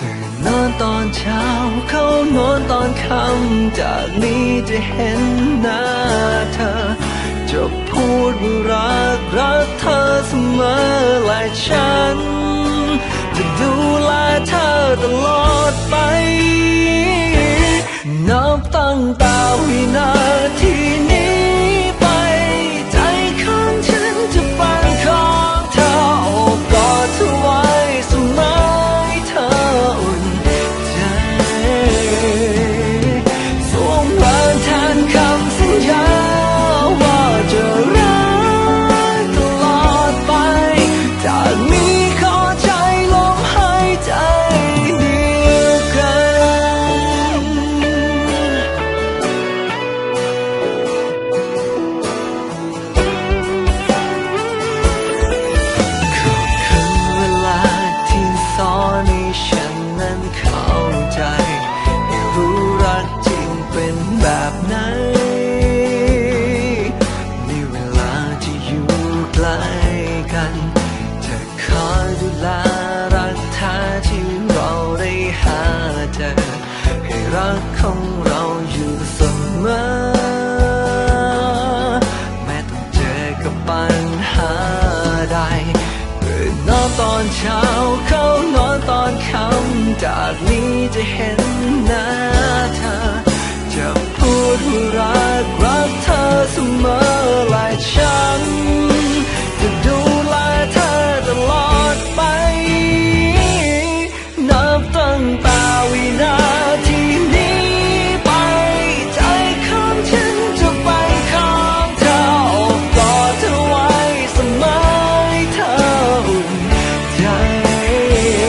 ตื่นนอนตอนเช้า เข้านอนตอนค่ำจากนี้จะเห็นหน้าเธอ จะพูดว่ารักรักเธอเสมอและฉัน กับปัญหาใดตื่นนอนตอนเช้าเข้านอนตอนค่ำจากนี้จะเห็นหน้า yeah.